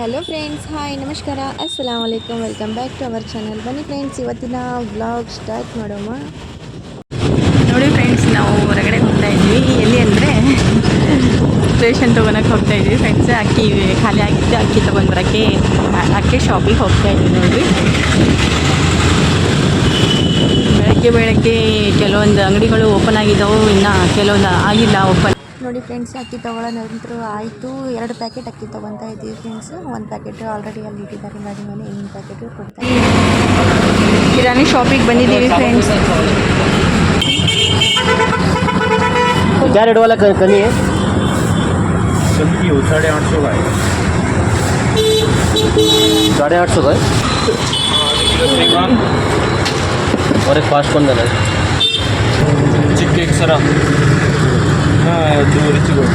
Hello friends hi ನಮಸ್ಕಾರ. ಅಸ್ಸಲಾಮ್ ವಲೈಕಮ್ welcome back to our channel ಬನ್ನಿ ಫ್ರೆಂಡ್ಸ್ ಇವತ್ತಿನ ವ್ಲಾಗ್ ಸ್ಟಾರ್ಟ್ ಮಾಡೋಣ. ನೋಡಿ ಫ್ರೆಂಡ್ಸ್ ನಾವು ಹೊರಗಡೆ ಹೋಗ್ತಾ ಇದ್ವಿ. ಎಲ್ಲಿ ಅಂದರೆ ರೇಷನ್ ತೊಗೊಳಕ್ಕೆ ಹೋಗ್ತಾ ಇದ್ವಿ ಫ್ರೆಂಡ್ಸ್ ಅಕ್ಕಿ ಖಾಲಿ ಆಗಿತ್ತು, ಅಕ್ಕಿ ತೊಗೊಂಡು ಬರೋಕ್ಕೆ ಅಕ್ಕಿ ಶಾಪಿಗೆ ಹೋಗ್ತಾ ಇದ್ವಿ ನೋಡಿ. ಬೆಳಗ್ಗೆ ಬೆಳಗ್ಗೆ ಕೆಲವೊಂದು ಅಂಗಡಿಗಳು ಓಪನ್ ಆಗಿದ್ದವು, ಇನ್ನು ಕೆಲವೊಂದು ಆಗಿಲ್ಲ ಓಪನ್ ನೋಡಿ ಫ್ರೆಂಡ್ಸ್ ಅಕ್ಕಿ ತಗೊಳ್ಳೋ ನಂತರ ಆಯಿತು ಎರಡು ಪ್ಯಾಕೆಟ್ ಅಕ್ಕಿ ತೊಗೊತಾ ಇದ್ದೀವಿ ಫ್ರೆಂಡ್ಸ್ ಒಂದು ಪ್ಯಾಕೆಟ್ ಆಲ್ರೆಡಿ ಅಲ್ಲಿ ಇಟ್ಟಿದ್ದಾರೆ ಗಾಡಿ ಮೇಲೆ ಇನ್ನೊಂದು ಪ್ಯಾಕೆಟ್ ಕೊಡ್ತಾ ಇದ್ದೀವಿ ಕಿರಾಣಿ ಶಾಪಿಗೆ ಬಂದಿದ್ದೀವಿ ಫ್ರೆಂಡ್ಸ್ क्या रेट वाला क- कमी है कमी हो साढ़े आठ सौ का है साढ़े आठ सौ का है और एक फास्ट कौन देना है ಚಿಕ್ಕ ಕೇಕ್ ಸರ ಹಾಂ ಅದು ರಿಚಿಗಳು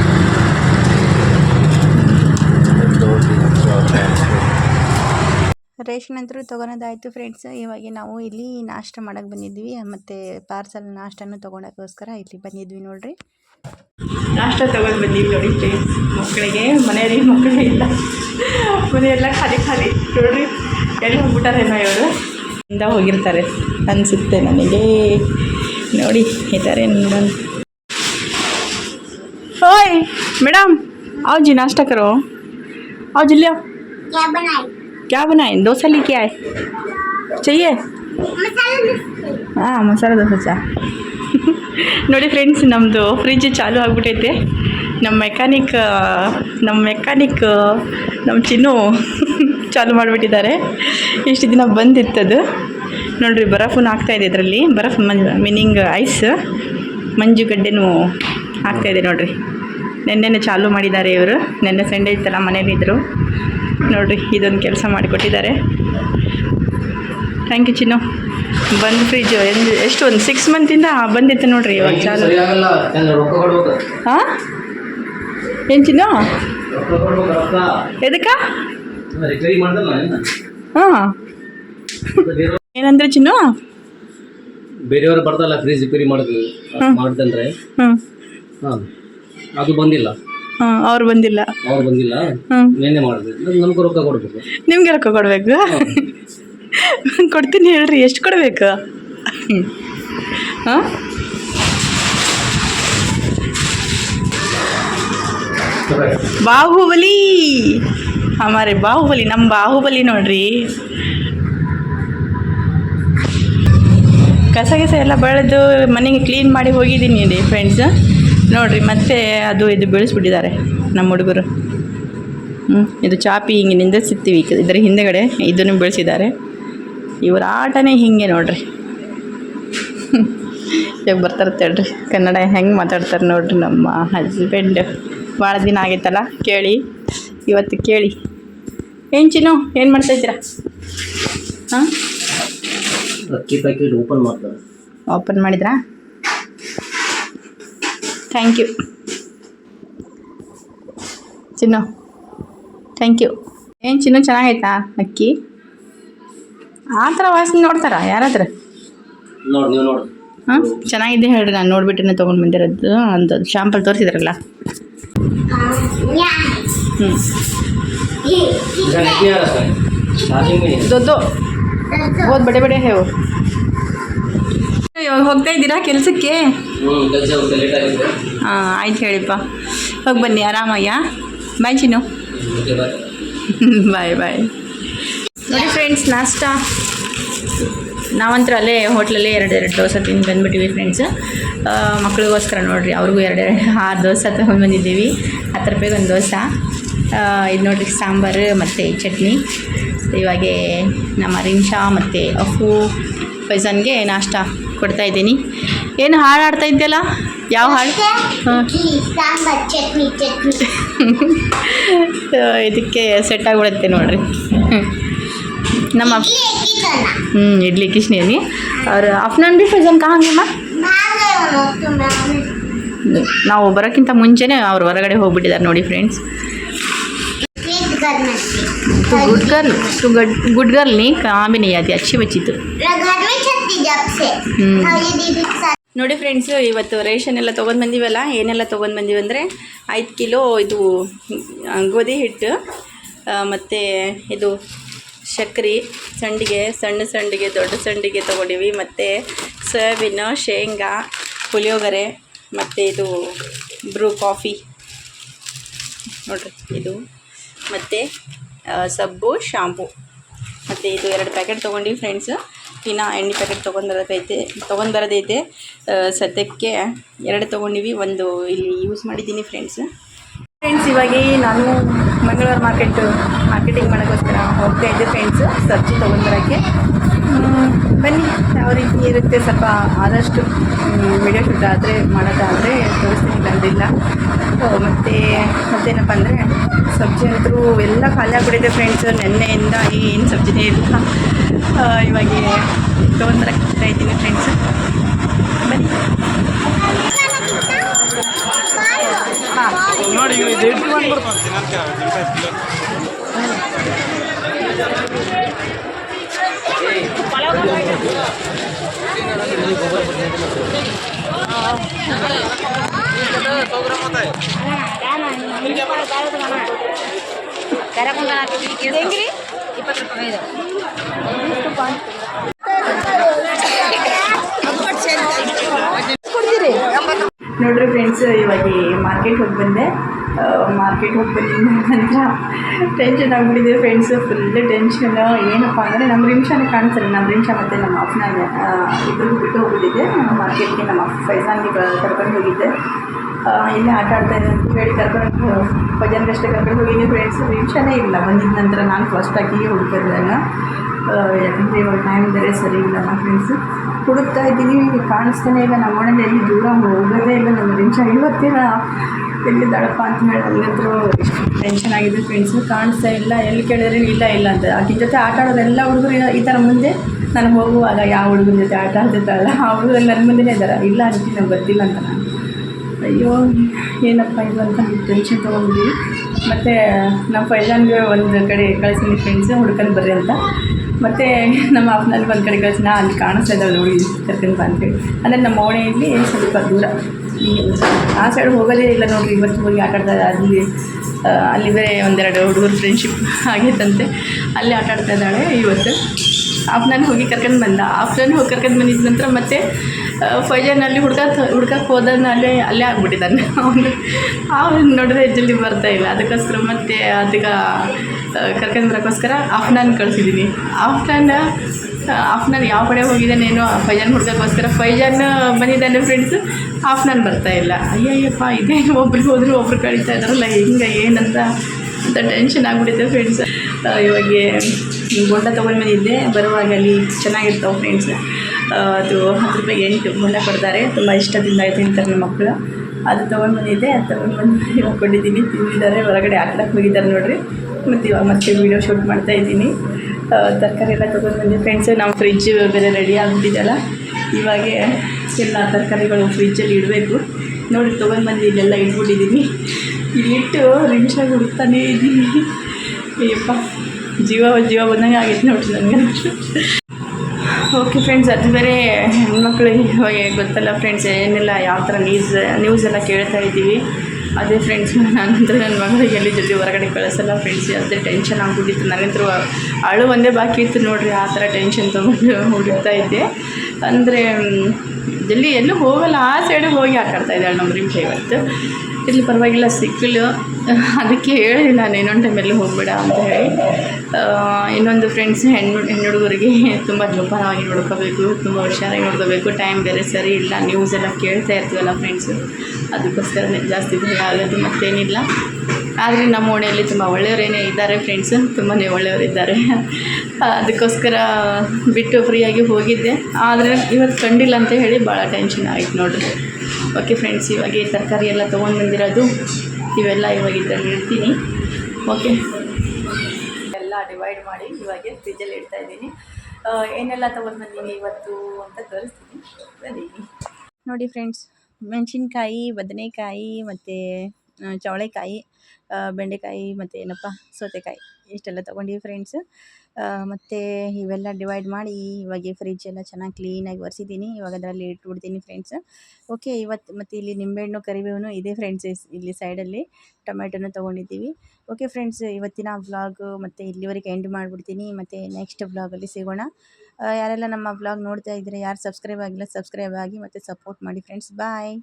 ರೇಷನ್ ಅಂತೂ ತೊಗೊಳೋದಾಯಿತು ಫ್ರೆಂಡ್ಸ್. ಇವಾಗ ನಾವು ಇಲ್ಲಿ ನಾಷ್ಟ ಮಾಡಕ್ಕೆ ಬಂದಿದ್ವಿ. ಮತ್ತು ಪಾರ್ಸಲ್ ನಾಷ್ಟನೂ ತೊಗೊಳಕ್ಕೋಸ್ಕರ ಇಲ್ಲಿ ಬಂದಿದ್ವಿ ನೋಡ್ರಿ. ನಾಷ್ಟ ತೊಗೊಂಡು ಬಂದಿದ್ವಿ ನೋಡಿ ಫ್ರೆಂಡ್ಸ್. ಮಕ್ಕಳಿಗೆ ಮನೆಯಲ್ಲಿ ಮಕ್ಕಳೇ ಇಲ್ಲ. ಮನೆಯೆಲ್ಲ ಖಾಲಿ ಖಾಲಿ. ನೋಡ್ರಿ ಎಲ್ಲಿ ಹೋಗ್ಬಿಟ್ಟಾರೇನೋ ಇವರು. ಇಂದ ಹೋಗಿರ್ತಾರೆ. ಅನಿಸುತ್ತೆ ನನಗೆ. ನೋಡಿ ಇದ್ದಾರೆ ನೋಡೋಣ ಓಯ್ ಮೇಡಮ್ आओ जी नाश्ता करो आओ जी लियो क्या बनाए क्या बनाए डोसा लेके आए चाहिए ಹಾಂ ಮಸಾಲೆ ದೋಸೆ ಚಾ ನೋಡಿ ಫ್ರೆಂಡ್ಸ್ ನಮ್ಮದು ಫ್ರಿಜ್ ಚಾಲು ಆಗಿಬಿಟ್ಟೈತೆ ನಮ್ಮ ಮೆಕ್ಯಾನಿಕ್ ನಮ್ಮ ಮೆಕ್ಯಾನಿಕ್ ನಮ್ಮ ಚಿನ್ನು ಚಾಲು ಮಾಡಿಬಿಟ್ಟಿದ್ದಾರೆ ಇಷ್ಟು ದಿನ ಬಂದಿತ್ತದು ನೋಡಿರಿ ಬರಫನ್ನು ಹಾಕ್ತಾಯಿದೆ ಇದರಲ್ಲಿ ಬರಫ್ ಮಂಜು ಮೀನಿಂಗ್ ಐಸ್ ಮಂಜುಗಡ್ಡೆನೂ ಹಾಕ್ತಾಯಿದೆ ನೋಡಿರಿ. ನೆನ್ನೆನೇ ಚಾಲು ಮಾಡಿದ್ದಾರೆ ಇವರು. ನೆನ್ನೆ ಸಂಡೇ ಇತ್ತಲ್ಲ ಮನೇಲಿದ್ದರು ನೋಡಿರಿ ಇದೊಂದು ಕೆಲಸ ಮಾಡಿಕೊಟ್ಟಿದ್ದಾರೆ. Thank you Chinnu. ಬಂದು ಫ್ರಿಜ್ ಎಂದು ಎಷ್ಟು ಒಂದು ಸಿಕ್ಸ್ ಮಂತಿಂದ ಬಂದಿತ್ತು ನೋಡಿರಿ ಇವಾಗ ಚಾಲು. ಹಾಂ ಏನು ಚಿನ್ನು? ಎದಕ್ಕ? ಹಾಂ. ಏನಂದ್ರೆ ಚಿನ್ನು? ಬೇರೆಯವರು ಬರ್ತಾರಲ್ಲ ಫ್ರೀಜ್ ರಿಪೇರಿ ಮಾಡಿದ್ರೆ ಮಾಡ್ತಂದ್ರೆ. ಹ್ಞೂ ಹಾಂ. ಅದು ಬಂದಿಲ್ಲ. ಹಾಂ ಅವ್ರು ಬಂದಿಲ್ಲ. ಅವ್ರು ಬಂದಿಲ್ಲ. ನಿನ್ನೆ ಮಾಡಿದ್ರು. ನಮ್ಗೆ ರೊಕ್ಕ ಕೊಡ್ಬೇಕು. ನಿಮ್ಗೆ ರೊಕ್ಕ ಕೊಡಬೇಕು? ಕೊಡ್ತೀನಿ ಹೇಳ್ರಿ ಎಷ್ಟು ಕೊಡ್ಬೇಕು? ಹಾಂ? ಬಾಹುಬಲಿ. ಹಮಾರೆ ಬಾಹುಬಲಿ ನಮ್ಮ ಬಾಹುಬಲಿ ನೋಡ್ರಿ. ಕಸ ಗಿಸ ಎಲ್ಲ ಬೆಳೆದು ಮನೆಗೆ ಕ್ಲೀನ್ ಮಾಡಿ ಹೋಗಿದ್ದೀನಿ ರೀ ಫ್ರೆಂಡ್ಸ್ ನೋಡ್ರಿ ಮತ್ತೆ ಅದು ಇದು ಬೆಳೆಸ್ಬಿಟ್ಟಿದ್ದಾರೆ ನಮ್ಮ ಹುಡುಗರು. ಹ್ಞೂ ಇದು ಚಾಪಿ ಹಿಂಗಿನಿಂದ ಸಿಗ್ತೀವಿ ಇದರ ಹಿಂದೆಗಡೆ ಇದನ್ನು ಬೆಳೆಸಿದ್ದಾರೆ. ಇವರ ಆಟನೇ ಹಿಂಗೆ ನೋಡ್ರಿ. ಇವಾಗ ಬರ್ತಾರೆ ತಡ್ರಿ ಕನ್ನಡ ಹೆಂಗೆ ಮಾತಾಡ್ತಾರೆ ನೋಡ್ರಿ ನಮ್ಮ ಹಸ್ಬೆಂಡ್ ಭಾಳ ದಿನ ಆಗೈತಲ್ಲ ಕೇಳಿ ಇವತ್ತು ಕೇಳಿ. ಏನು ಚಿನ್ನು ಏನು ಮಾಡ್ತಾಯಿದ್ದೀರಾ ಹಾಂ? ಓಪನ್ ಮಾಡಿದ್ರಾ? Thank you Chinnu. Thank you ಏನು ಚಿನ್ನು ಚೆನ್ನಾಗೈತಾ ಅಕ್ಕಿ? ಆ ಥರ ವಾಸನೆ ನೋಡ್ತಾರಾ ಯಾರಾದ್ರೆ? ನೋಡಿ ನೀವು ನೋಡಿ. ಹಾಂ? ಚೆನ್ನಾಗಿದೆ ಹೇಳ್ರಿ ನಾನು ನೋಡ್ಬಿಟ್ಟು ತೊಗೊಂಡು ಬಂದಿರೋದು. ಅಂತ ಶಾಂಪಲ್ ತೋರಿಸಿದ್ರಲ್ಲ. ಹ್ಞೂ ದೊಡ್ಡ ಓದ್ ಬಡೆ ಬಡೆ ಹೇವು ಇವಾಗ ಹೋಗ್ತಾ ಇದ್ದೀರಾ ಕೆಲಸಕ್ಕೆ ಹಾಂ ಆಯ್ತು ಹೇಳಿಪ್ಪ. ಹೋಗಿ ಬನ್ನಿ ಆರಾಮಯ್ಯ? ಬಾಯ್ ಚಿನ್ನು. ಬಾಯ್ ಬಾಯ್. ನೋಡಿ ಫ್ರೆಂಡ್ಸ್ ನಾಷ್ಟ. ನಾವಂತರ ಅಲ್ಲೇ ಹೋಟ್ಲಲ್ಲೇ ಎರಡು ಎರಡು ದೋಸೆ ತಿಂದು ಬಂದ್ಬಿಟ್ಟಿವಿ ಫ್ರೆಂಡ್ಸ್ ಮಕ್ಳಿಗೋಸ್ಕರ ನೋಡಿರಿ ಅವ್ರಿಗೂ ಎರಡೆರಡು ಆರು ದೋಸೆ ತೊಗೊಂಡು ಬಂದಿದ್ದೀವಿ. ಹತ್ತು ರೂಪಾಯಿಗೆ ಒಂದು ದೋಸೆ. ಇದು ನೋಡಿರಿ ಸಾಂಬಾರು ಮತ್ತು ಚಟ್ನಿ. ಇವಾಗೆ ನಮ್ಮ ರಿಂಶಾ ಮತ್ತು ಅಫು ಫೈಜಾನ್ಗೆ ನಾಷ್ಟ. ಕೊಡ್ತಾ ಇದ್ದೀನಿ. ಏನು ಹಾಡು ಹಾಡ್ತಾ ಇದ್ದೆಲ್ಲ ಯಾವ ಹಾಡು ಇದಕ್ಕೆ ಸೆಟ್ ಆಗಿಬಿಡುತ್ತೆ ನೋಡ್ರಿ. ನಮ್ಮ ಹ್ಞೂ ಇಡ್ಲಿ ಕಿಶ್ನಿಯಲ್ಲಿ ಅವ್ರು ಆಫ್ಟರ್ನೂನ್ ಬಿ ಫ್ರಿಜನ್ ಕಾಂಗಮ್ಮ ನಾವು ಬರೋಕ್ಕಿಂತ ಮುಂಚೆನೇ ಅವ್ರು ಹೊರಗಡೆ ಹೋಗ್ಬಿಟ್ಟಿದ್ದಾರೆ ನೋಡಿ ಫ್ರೆಂಡ್ಸ್ स्वीट करना to good girl to good good girl ನೀ ಕಾಮಿನಿ ಅದು ಅಚ್ಚಿ ಬಚ್ಚಿತ್ತು घर में छत्ती जब से हम्म। खाली दीदी के साथ ನೋಡಿ ಫ್ರೆಂಡ್ಸು ಇವತ್ತು ರೇಷನ್ ಎಲ್ಲ ತೊಗೊಂಡು ಬಂದೀವಲ್ಲ ಏನೆಲ್ಲ ತೊಗೊಂಡು ಬಂದೀವಿ ಅಂದರೆ ಐದು ಕಿಲೋ ಇದು ಆ, ಗೋಧಿ ಹಿಟ್ಟು ಮತ್ತು ಇದು ಸಕ್ರೆ ಸಂಡಿಗೆ ಸಣ್ಣ ಸಂಡಿಗೆ ದೊಡ್ಡ ಸಂಡಿಗೆ ತೊಗೊಂಡಿವಿ ಮತ್ತು ಸೋಯಾಬೀನು ಶೇಂಗಾ ಪುಳಿಯೋಗರೆ ಮತ್ತು ಇದು ಬ್ರೂ ಕಾಫಿ ನೋಡ್ರಿ ಇದು ಮತ್ತು ಸಬ್ಬು, ಶಾಂಪು. ಮತ್ತು ಇದು ಎರಡು ಪ್ಯಾಕೆಟ್ ತೊಗೊಂಡಿವಿ ಫ್ರೆಂಡ್ಸ್. ಇನ್ನು ಎಣ್ಣೆ ಪ್ಯಾಕೆಟ್ ತೊಗೊಂಡ್ಬರೋದೈತೆ ತೊಗೊಂಡ್ಬರೋದೈತೆ ಸದ್ಯಕ್ಕೆ ಎರಡು ತೊಗೊಂಡಿವಿ, ಒಂದು ಇಲ್ಲಿ ಯೂಸ್ ಮಾಡಿದ್ದೀನಿ ಫ್ರೆಂಡ್ಸ್. ಫ್ರೆಂಡ್ಸ್, ಇವಾಗ ನಾನು ಮಂಗಳವಾರ ಮಾರ್ಕೆಟ್ ಮಾರ್ಕೆಟಿಂಗ್ ಮಾಡೋಕ್ಕೋಸ್ಕರ ಹೋಗ್ತಾ ಇದ್ದೆ ಫ್ರೆಂಡ್ಸ್ ಸಬ್ಜಿ ತೊಗೊಂಡ್ಬರೋಕ್ಕೆ ಬನ್ನಿ ಯಾವ ರೀತಿ ಇರುತ್ತೆ ಸ್ವಲ್ಪ ಆದಷ್ಟು ವಿಡಿಯೋ ಶೂಟ್ ಆದರೆ ಮಾಡೋದಾದರೆ ತೋರಿಸ್ತೀನಿ ಬಂದಿಲ್ಲ ಮತ್ತು ಮತ್ತೇನಪ್ಪ ಅಂದರೆ ಸಬ್ಜಿ ಅಂತೂ ಎಲ್ಲ ಖಾಲಿ ಆಗ್ಬಿಟ್ಟಿದೆ ಫ್ರೆಂಡ್ಸ್ ನೆನ್ನೆಯಿಂದ ಏನು ಸಬ್ಜಿನೇ ಇಲ್ಲ. ಇವಾಗ ತೊಂದರೆ ಕಷ್ಟ ಇದ್ದೀನಿ ಫ್ರೆಂಡ್ಸ್ ಬನ್ನಿ. ಹಾಂ. ನೋಡ್ರಿ ಫ್ರೆಂಡ್ಸ್ ಇವಾಗ ಮಾರ್ಕೆಟ್ ಹೋಗಿ ಬಂದೆ. ಮಾರ್ಕೆಟ್ ಹೋಗಿ ಬಂದಿದ್ದ ನಂತರ ಟೆನ್ಷನ್ ಆಗಿಬಿಟ್ಟಿದೆ ಫ್ರೆಂಡ್ಸ್ ಫುಲ್ ಟೆನ್ಷನ್ ಏನಪ್ಪ ಅಂದರೆ ನಮ್ಮ ರಿಮ್ಶಾನೇ ಕಾಣಿಸ್ತಾರೆ ನಮ್ಮ ರಿಮ್ಷ ಮತ್ತು ನಮ್ಮ ಅಪ್ಪನಾಗೆ ಇಬ್ಬರಿಗೂ ಬಿಟ್ಟು ಹೋಗ್ಬಿಟ್ಟಿದ್ದೆ. ಮಾರ್ಕೆಟ್ಗೆ ನಮ್ಮ ಫೈಸಾನಿಗೆ ಕರ್ಕೊಂಡು ಹೋಗಿದ್ದೆ. ಇಲ್ಲೇ ಆಟ ಆಡ್ತಾ ಇದೆ ಅಂತ ಹೇಳಿ ಕರ್ಕೊಂಡು ಭಜನ್ಗಷ್ಟೇ ಕರ್ಕೊಂಡು ಹೋಗಿದ್ದೀನಿ ಫ್ರೆಂಡ್ಸ್ ನಿಮಿಷನೇ ಇಲ್ಲ. ಬಂದಿದ್ದ ನಂತರ ನಾನು ಫಸ್ಟ್ ಆಗಿ ಹುಡುಕಿದಾಗ ಯಾಕಂದರೆ ಇವಾಗ ಟೈಮ್ ಬೇರೆ ಸರಿ ಇಲ್ಲ ನಮ್ಮ ಫ್ರೆಂಡ್ಸು ಹುಡುಕ್ತಾ ಇದ್ದೀನಿ ಕಾಣಿಸ್ತಾನೆ ಇಲ್ಲ. ನಮ್ಮ ಮನೇಲಿ ಎಲ್ಲಿ ದೂರ ಹೋಗೋದೇ ಇಲ್ಲ. ನಮ್ಮ ನಿಮಿಷ, ಇವತ್ತಿನ ಎಲ್ಲಿ ದಡಪ್ಪ ಅಂತ ಹೇಳಿ ನನಗಂತೂ ಎಷ್ಟು ಟೆನ್ಷನ್ ಆಗಿದೆ ಫ್ರೆಂಡ್ಸು ಕಾಣಿಸ್ತಾ ಇಲ್ಲ. ಎಲ್ಲಿ ಕೇಳಿದ್ರೆ ಇಲ್ಲ ಇಲ್ಲ ಅಂತ. ಆಕಿನ ಜೊತೆ ಆಟ ಆಡೋದು ಎಲ್ಲ ಹುಡುಗರು ಈ ಥರ ಮುಂದೆ. ನಾನು ಹೋಗುವಾಗ ಯಾವ ಹುಡುಗನ ಜೊತೆ ಆಟ ಆಡ್ತಿದ್ದಾರಲ್ಲ ಆ ಹುಡುಗರು ನನ್ನ ಮುಂದೆನೇ ಇದ್ದಾರೆ ಇಲ್ಲ ಅಂತೀನಿ ನಂಗೆ ಗೊತ್ತಿಲ್ಲ ಅಂತ ನಾನು. ಅಯ್ಯೋ, ಏನಪ್ಪ ಇದು ಅಂತ ಟೆನ್ಷನ್ ತೊಗೊಂಡ್ವಿ ಮತ್ತು ನಮ್ಮ ಫೈಜಾನ್ಗೆ ಒಂದು ಕಡೆ ಕಳಿಸಿನಿ ಫ್ರೆಂಡ್ಸ್ ಹುಡ್ಕೊಂಡು ಬರ್ರಿ ಅಂತ. ಮತ್ತು ನಮ್ಮ ಅಪ್ಪನಲ್ಲಿ ಒಂದು ಕಡೆ ಕಳಿಸಿನ ಅಲ್ಲಿ ಕಾಣಿಸ್ತಾ ಇದ್ದಾವೆ ನೋಡಿ, ಕರ್ಕೊಂಡು ಬಾ ಅಂತೇಳಿ. ಅಂದರೆ ನಮ್ಮ ಓಣೆಯಲ್ಲಿ ಸ್ವಲ್ಪ ದೂರ. ಆ ಸೈಡ್ ಹೋಗೋದೇ ಇಲ್ಲ ನೋಡಿರಿ, ಇವತ್ತು ಹೋಗಿ ಆಟ ಆಡ್ತಾ ಇದ್ದಾರೆ ಅಲ್ಲಿ ಅಲ್ಲಿ ಬೇರೆ ಒಂದೆರಡು ಹುಡುಗರು ಫ್ರೆಂಡ್ಶಿಪ್ ಆಗಿತ್ತಂತೆ. ಅಲ್ಲಿ ಆಟ ಆಡ್ತಾ ಇದ್ದಾಳೆ ಇವತ್ತು. ಆಫ್ನಲ್ಲಿ ಹೋಗಿ ಕರ್ಕೊಂಡು ಬಂದ. ಆಫ್ನಲ್ಲಿ ಹೋಗಿ ಕರ್ಕೊಂಡು ಬಂದಿದ್ದ ನಂತರ ಮತ್ತೆ ಫೈಜನಲ್ಲಿ ಹುಡ್ಕ ಹುಡ್ಕಕ್ಕೆ ಹೋದನ್ನ ಅಲ್ಲೇ ಅಲ್ಲೇ ಆಗ್ಬಿಟ್ಟಿದ್ದಾನೆ. ಅವನು ಅವನು ನೋಡಿದ್ರೆ ಜಲ್ದಿ ಬರ್ತಾ ಇಲ್ಲ. ಅದಕ್ಕೋಸ್ಕರ ಮತ್ತೆ ಅದಕ್ಕೆ ಕರ್ಕೊಂಡು ಬರೋಕ್ಕೋಸ್ಕರ ಆಫ್ನಾನ್ ಕಳಿಸಿದ್ದೀನಿ ಆಫ್ನಾನ್ ಆಫ್ನಾನ್ ಯಾವ ಕಡೆ ಹೋಗಿದ್ದಾನೇನೋ ಫೈಜಾನ್ ಹುಡ್ಕೋಕ್ಕೋಸ್ಕರ ಫೈಜಾನ್ ಬಂದಿದ್ದಾನೆ ಫ್ರೆಂಡ್ಸ್ ಆಫ್ನಾನ್ ಬರ್ತಾ ಇಲ್ಲ. ಅಯ್ಯಯ್ಯಪ್ಪ ಇದೇ ಒಬ್ರಿಗೆ ಹೋದ್ರು ಒಬ್ರು ಕಳೀತಾ ಇದ್ದಾರಲ್ಲ, ಹಿಂಗೆ, ಏನಂತ ಅಂತ ಟೆನ್ಷನ್ ಆಗಿಬಿಡುತ್ತೆ ಫ್ರೆಂಡ್ಸ್ ಇವಾಗ ಬೊಂಡ ತೊಗೊಂಡ್ಮೇಲೆ ಇದ್ದೆ ಬರುವಾಗ ಅಲ್ಲಿ ಚೆನ್ನಾಗಿರ್ತಾವೆ ಫ್ರೆಂಡ್ಸ್ ಅದು ಹತ್ತು ರೂಪಾಯಿಗೆ ಎಂಟು ಮೊಳ ಕೊಡ್ತಾರೆ. ತುಂಬ ಇಷ್ಟದಿಂದ ತಿಂತಾರೆ ನಮ್ಮ ಮಕ್ಕಳು. ಅದು ತೊಗೊಂಡು ಬಂದಿದ್ದೆ, ಅದು ತೊಗೊಂಡು ಬಂದು ಕೊಟ್ಟಿದ್ದೀನಿ ತಿಂದಿದ್ದಾರೆ. ಹೊರಗಡೆ ಹಾಕ್ಲಕ್ಕೆ ಹೋಗಿದ್ದಾರೆ ನೋಡಿರಿ. ಮತ್ತು ಇವಾಗ ಮತ್ತೆ ವೀಡಿಯೋ ಶೂಟ್ ಮಾಡ್ತಾ ಇದ್ದೀನಿ. ತರಕಾರಿ ಎಲ್ಲ ತೊಗೊಂಡು ಬಂದೆ. ಫ್ರೆಂಡ್ಸ್ ನಮ್ಮ ಫ್ರಿಜ್ ಬೇರೆ ರೆಡಿ ಆಗಿಬಿಟ್ಟಿದ್ದಲ್ಲ ಇವಾಗ ಎಲ್ಲ ತರಕಾರಿಗಳು ಫ್ರಿಜ್ಜಲ್ಲಿ ಇಡಬೇಕು. ನೋಡಿ, ತೊಗೊಂಡು ಬಂದು ಇಲ್ಲೆಲ್ಲ ಇಟ್ಬಿಟ್ಟಿದ್ದೀನಿ. ಇಲ್ಲಿಟ್ಟು ನಿಮಿಷ ಹುಡುಕ್ತಾನೇ ಇದ್ದೀನಿ. ಅಯ್ಯಪ್ಪ ಜೀವ ಜೀವ ಬಂದಂಗೆ ಆಗೈತೆ ನೋಡಿರಿ ನನಗೆ ಓಕೆ ಫ್ರೆಂಡ್ಸ್ ಅದು ಬೇರೆ ಹೆಣ್ಮಕ್ಳಿಗೆ ಗೊತ್ತಲ್ಲ ಫ್ರೆಂಡ್ಸ್ ಏನೆಲ್ಲ ಯಾವ ಥರ ನ್ಯೂಸ್ ನ್ಯೂಸ್ ಎಲ್ಲ ಕೇಳ್ತಾ ಇದ್ದೀವಿ. ಅದೇ ಫ್ರೆಂಡ್ಸ್ ನಾನಂತರ ನನ್ನ ಮಗಳಿಗೆ ಎಲ್ಲಿ ಜೊತೆ ಹೊರಗಡೆ ಕಳಿಸಲ್ಲ ಫ್ರೆಂಡ್ಸ್ ಅದೇ ಟೆನ್ಷನ್ ಆಗಿಬಿಟ್ಟಿತ್ತು. ನನಗಂತೂ ಅಳು ಒಂದೇ ಬಾಕಿ ಇತ್ತು ನೋಡಿರಿ, ಆ ಥರ ಟೆನ್ಷನ್ ತೊಗೊಂಡು ಹುಡುಕ್ತಾ ಇದ್ದೆ. ಅಂದರೆ ಜಲ್ದಿ ಎಲ್ಲೂ ಹೋಗಲ್ಲ, ಆ ಸೈಡಿಗೆ ಹೋಗಿ ಹಾಕಾಡ್ತಾ ಇದ್ದಾಳೆ ನಮ್ಮ ರಿಮ್ಷ ಇವತ್ತು. ಇಲ್ಲಿ ಪರವಾಗಿಲ್ಲ, ಸಿಕ್ಕಿಲ್ಲ. ಅದಕ್ಕೆ ಹೇಳಿ ನಾನು ಇನ್ನೊಂದು ಟೈಮಲ್ಲಿ ಹೋಗ್ಬೇಡ ಅಂತ ಹೇಳಿ. ಇನ್ನೊಂದು ಫ್ರೆಂಡ್ಸ್ ಹೆಣ್ಣು ಹೆಣ್ಣು ಹುಡುಗರಿಗೆ ತುಂಬ ಜೋಪಾನವಾಗಿ ನೋಡ್ಕೋಬೇಕು, ತುಂಬ ಹುಷಾರಾಗಿ ನೋಡ್ಕೋಬೇಕು. ಟೈಮ್ ಬೇರೆ ಸರಿ ಇಲ್ಲ. ನ್ಯೂಸ್ ಎಲ್ಲ ಕೇಳ್ತಾ ಇರ್ತೀವಲ್ಲ ಫ್ರೆಂಡ್ಸು ಅದಕ್ಕೋಸ್ಕರ ಜಾಸ್ತಿ ಭಯ ಆಗೋದು ಮತ್ತೇನಿಲ್ಲ. ಆದರೆ ನಮ್ಮ ಓಣೆಯಲ್ಲಿ ತುಂಬ ಒಳ್ಳೆಯವರೇನೇ ಇದ್ದಾರೆ ಫ್ರೆಂಡ್ಸು ತುಂಬಾ ಒಳ್ಳೆಯವರಿದ್ದಾರೆ. ಅದಕ್ಕೋಸ್ಕರ ಬಿಟ್ಟು ಫ್ರೀಯಾಗಿ ಹೋಗಿದ್ದೆ. ಆದರೆ ಇವತ್ತು ಕಂಡಿಲ್ಲ ಅಂತ ಹೇಳಿ ಭಾಳ ಟೆನ್ಷನ್ ಆಯ್ತು ನೋಡಿರಿ. ಓಕೆ ಫ್ರೆಂಡ್ಸ್ ಇವಾಗ ತರಕಾರಿ ಎಲ್ಲ ತೊಗೊಂಡು ಬಂದಿರೋದು. ಇವೆಲ್ಲ ಇವಾಗ ಇದರಲ್ಲಿ ಇಡ್ತೀನಿ. ಓಕೆ ಎಲ್ಲ ಡಿವೈಡ್ ಮಾಡಿ ಇವಾಗ ಫ್ರಿಜ್ಜಲ್ಲಿ ಇಡ್ತಾ ಇದ್ದೀನಿ. ಏನೆಲ್ಲ ತೊಗೊಂಡು ಬಂದೀನಿ ಇವತ್ತು ಅಂತ ತೋರಿಸ್ತೀನಿ. ನೋಡಿ ಫ್ರೆಂಡ್ಸ್ ಮೆಣಸಿನ್ಕಾಯಿ, ಬದನೆಕಾಯಿ ಮತ್ತು ಚವಳೆಕಾಯಿ ಬೆಂಡೆಕಾಯಿ ಮತ್ತು ಏನಪ್ಪ, ಸೌತೆಕಾಯಿ, ಇಷ್ಟೆಲ್ಲ ತೊಗೊಂಡಿವಿ ಫ್ರೆಂಡ್ಸ್ ಮತ್ತು ಇವೆಲ್ಲ ಡಿವೈಡ್ ಮಾಡಿ ಇವಾಗ ಫ್ರಿಜ್ ಎಲ್ಲ ಚೆನ್ನಾಗಿ ಕ್ಲೀನಾಗಿ ಒರೆಸಿದ್ದೀನಿ ಇವಾಗ ಅದರಲ್ಲಿ ಇಟ್ಬಿಡ್ತೀನಿ ಫ್ರೆಂಡ್ಸ್ ಓಕೆ ಇವತ್ತು ಮತ್ತು ಇಲ್ಲಿ ನಿಂಬೆಹಣ್ಣು ಕರಿಬೇವು ಇದೆ ಫ್ರೆಂಡ್ಸ್ ಇಲ್ಲಿ ಸೈಡಲ್ಲಿ ಟೊಮೆಟೊನು ತೊಗೊಂಡಿದ್ದೀವಿ. ಓಕೆ ಫ್ರೆಂಡ್ಸ್ ಇವತ್ತಿನ ವ್ಲಾಗ್ ಮತ್ತು ಇಲ್ಲಿವರೆಗೆ ಎಂಡ್ ಮಾಡಿಬಿಡ್ತೀನಿ. ಮತ್ತು ನೆಕ್ಸ್ಟ್ ವ್ಲಾಗಲ್ಲಿ ಸಿಗೋಣ. ಯಾರೆಲ್ಲ ನಮ್ಮ ವ್ಲಾಗ್ ನೋಡ್ತಾ ಇದ್ದರೆ, ಯಾರು ಸಬ್ಸ್ಕ್ರೈಬ್ ಆಗಿಲ್ಲ ಸಬ್ಸ್ಕ್ರೈಬ್ ಆಗಿ ಮತ್ತು ಸಪೋರ್ಟ್ ಮಾಡಿ ಫ್ರೆಂಡ್ಸ್ ಬಾಯ್